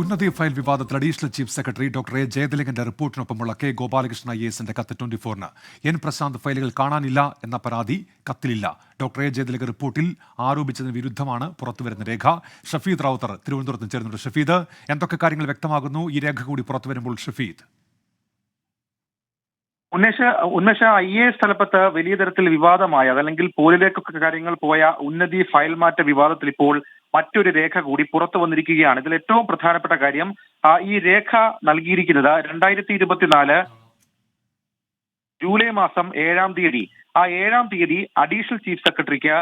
ഉന്നതി ഫയൽ വിവാദത്തിൽ additional chief secretary doctor A ജയതിലകന്റെ റിപ്പോർട്ടിനൊപ്പമുള്ള കെ ഗോപാലകൃഷ്ണ ഐ എസിന്റെ കത്ത് ട്വന്റി ഫോറിന് എൻ പ്രശാന്ത് ഫയലുകൾ കാണാനില്ല എന്ന പരാതി കത്തിലില്ല. ഡോക്ടർ എ ജയതിലക റിപ്പോർട്ടിൽ ആരോപിച്ചതിന് വിരുദ്ധമാണ് പുറത്തുവരുന്ന രേഖ. ഷഫീദ് റാവുത്തർ തിരുവനന്തപുരത്ത് ചേരുന്നുണ്ട്. ഷഫീദ് എന്തൊക്കെ കാര്യങ്ങൾ വ്യക്തമാകുന്നു? ഈ രേഖ കൂടി പുറത്തു വരുമ്പോൾ ഷഫീദ്. ഉന്മേഷ ഉന്മേഷ ഐ എ എസ് തലപ്പത്ത് വലിയ തരത്തിൽ വിവാദമായ. അതല്ലെങ്കിൽ പോലിലേക്കൊക്കെ കാര്യങ്ങൾ പോയ ഉന്നതി ഫയൽ മാറ്റ വിവാദത്തിൽ ഇപ്പോൾ മറ്റൊരു രേഖ കൂടി പുറത്തു വന്നിരിക്കുകയാണ്. ഇതിൽ ഏറ്റവും പ്രധാനപ്പെട്ട കാര്യം ഈ രേഖ നൽകിയിരിക്കുന്നത് രണ്ടായിരത്തി ഇരുപത്തിനാല് ജൂലൈ മാസം ഏഴാം തീയതി. ആ ഏഴാം തീയതി അഡീഷണൽ ചീഫ് സെക്രട്ടറിക്ക്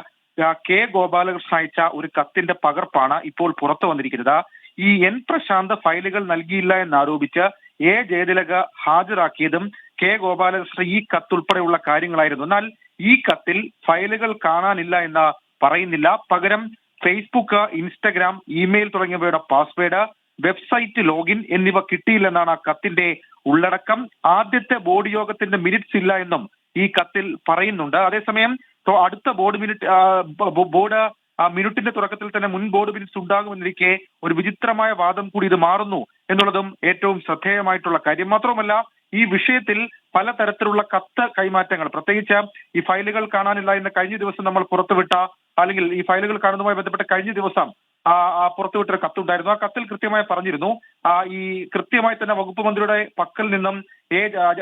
കെ ഗോപാലകൃഷ്ണൻ അയച്ച ഒരു കത്തിന്റെ പകർപ്പാണ് ഇപ്പോൾ പുറത്തു വന്നിരിക്കുന്നത്. ഈ എൻ പ്രശാന്ത് ഫയലുകൾ നൽകിയില്ല എന്നാരോപിച്ച് എ ജയതിലക ഹാജരാക്കിയതും കെ ഗോപാലകൃഷ്ണൻ ഈ കത്തുൾപ്പെടെയുള്ള കാര്യങ്ങളായിരുന്നു. എന്നാൽ ഈ കത്തിൽ ഫയലുകൾ കാണാനില്ല എന്ന് പറയുന്നില്ല. പകരം ഫേസ്ബുക്ക് ഇൻസ്റ്റഗ്രാം ഇമെയിൽ തുടങ്ങിയവയുടെ പാസ്വേഡ് വെബ്സൈറ്റ് ലോഗിൻ എന്നിവ കിട്ടിയില്ലെന്നാണ് കത്തിന്റെ ഉള്ളടക്കം. ആദ്യത്തെ ബോർഡ് യോഗത്തിന്റെ മിനിറ്റ്സ് ഇല്ല എന്നും ഈ കത്തിൽ പറയുന്നുണ്ട്. അതേസമയം അടുത്ത ബോർഡ് മിനിറ്റ് ബോർഡ് ആ മിനിറ്റിന്റെ തുടക്കത്തിൽ തന്നെ മുൻ ബോർഡ് മിനിറ്റ്സ് ഉണ്ടാകുമെന്നിരിക്കെ ഒരു വിചിത്രമായ വാദം കൂടി ഇത് മാറുന്നു എന്നുള്ളതും ഏറ്റവും ശ്രദ്ധേയമായിട്ടുള്ള കാര്യം. മാത്രമല്ല ഈ വിഷയത്തിൽ പലതരത്തിലുള്ള കത്ത് കൈമാറ്റങ്ങൾ. പ്രത്യേകിച്ച് ഈ ഫയലുകൾ കാണാനില്ല എന്ന് കഴിഞ്ഞ ദിവസം നമ്മൾ പുറത്തുവിട്ട അല്ലെങ്കിൽ ഈ ഫയലുകൾ കാണുന്നതുമായി ബന്ധപ്പെട്ട് കഴിഞ്ഞ ദിവസം ആ ആ പുറത്തുവിട്ടൊരു കത്തുണ്ടായിരുന്നു. ആ കത്തിൽ കൃത്യമായി പറഞ്ഞിരുന്നു. ഈ കൃത്യമായി തന്നെ വകുപ്പ് മന്ത്രിയുടെ പക്കൽ നിന്നും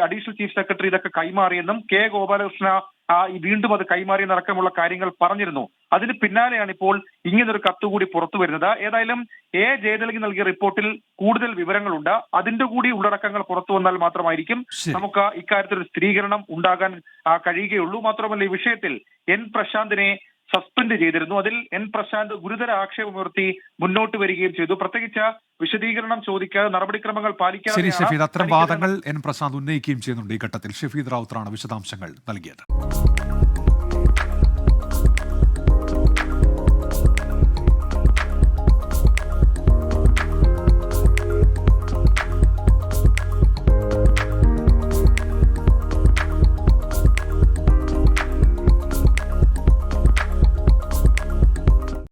അഡീഷണൽ ചീഫ് സെക്രട്ടറി ഇതൊക്കെ കൈമാറിയെന്നും കെ ഗോപാലകൃഷ്ണ ആ വീണ്ടും അത് കൈമാറി നടക്കമുള്ള കാര്യങ്ങൾ പറഞ്ഞിരുന്നു. അതിന് പിന്നാലെയാണ് ഇപ്പോൾ ഇങ്ങനൊരു കത്ത് കൂടി പുറത്തു വരുന്നത്. ഏതായാലും എ. ജയതിലകി നൽകിയ റിപ്പോർട്ടിൽ കൂടുതൽ വിവരങ്ങളുണ്ട്. അതിന്റെ കൂടി ഉള്ളടക്കങ്ങൾ പുറത്തു വന്നാൽ മാത്രമായിരിക്കും. നമുക്ക് ഇക്കാര്യത്തിൽ ഒരു സ്ഥിരീകരണം ഉണ്ടാകാൻ കഴിയുകയുള്ളൂ. മാത്രമല്ല ഈ വിഷയത്തിൽ എൻ. പ്രശാന്തിനെ സസ്പെൻഡ് ചെയ്തിരുന്നു. അതിൽ എൻ പ്രശാന്ത് ഗുരുതര ആക്ഷേപമുയർത്തി മുന്നോട്ട് വരികയും ചെയ്തു. പ്രത്യേകിച്ച് വിശദീകരണം ചോദിക്കാതെ നടപടിക്രമങ്ങൾ ശരി പാലിക്കാതെ ഷഫീദ്. അത്തരം വാദങ്ങൾ എൻ പ്രശാന്ത് ഉന്നയിക്കുകയും ചെയ്യുന്നുണ്ട് ഈ ഘട്ടത്തിൽ. ഷഫീദ് റാവുത്തറാണ് വിശദാംശങ്ങൾ നൽകിയത്.